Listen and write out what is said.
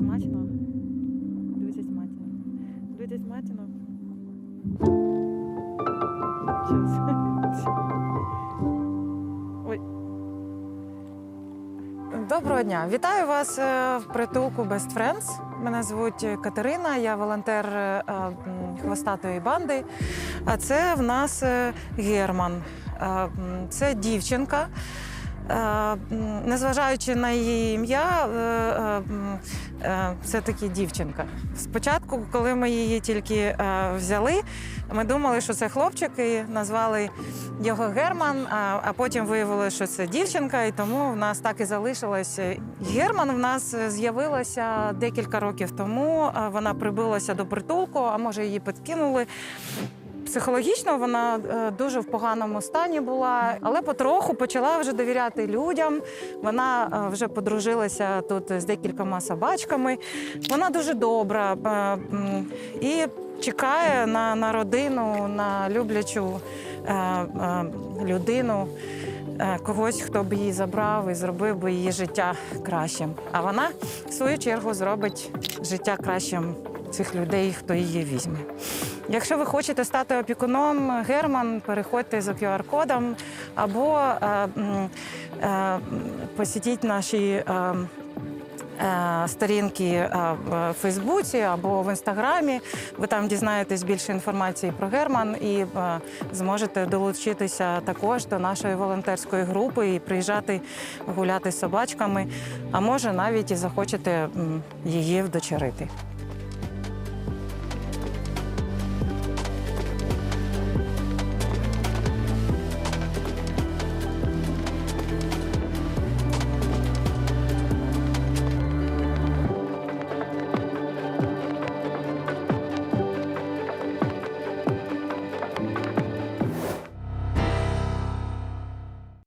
Дуже смачно. Дуже смачно. Щас. Ой. Доброго дня! Вітаю вас е, в притулку Best Friends. Мене звуть Катерина, я волонтер е, хвостатої банди. А це в нас е, Герман. Е, Це дівчинка. Е, Незважаючи на її ім'я, е, е, м, е, це таки дівчинка. Спочатку, коли ми її тільки взяли, ми думали, що це хлопчик, і назвали його Герман, а потім виявилося, що це дівчинка, і тому в нас так і залишилося. Герман в нас з'явилася декілька років тому. Вона прибилася до притулку, а може її підкинули. Психологічно вона е, дуже в поганому стані була, але потроху почала вже довіряти людям. Вона е, вже подружилася тут з декількома собачками. Вона дуже добра е, і чекає на, на родину, на люблячу людину. Когось, хто б її забрав і зробив би її життя кращим. А вона, в свою чергу, зробить життя кращим цих людей, хто її візьме. Якщо ви хочете стати опікуном Герман, переходьте за QR-кодом або е, е, посітіть наші. е, е, Сторінки е, в Фейсбуці або в інстаграмі. Ви там дізнаєтесь більше інформації про Герман і е, зможете долучитися також до нашої волонтерської групи і приїжджати гуляти з собачками. А може навіть і захочете її вдочерити.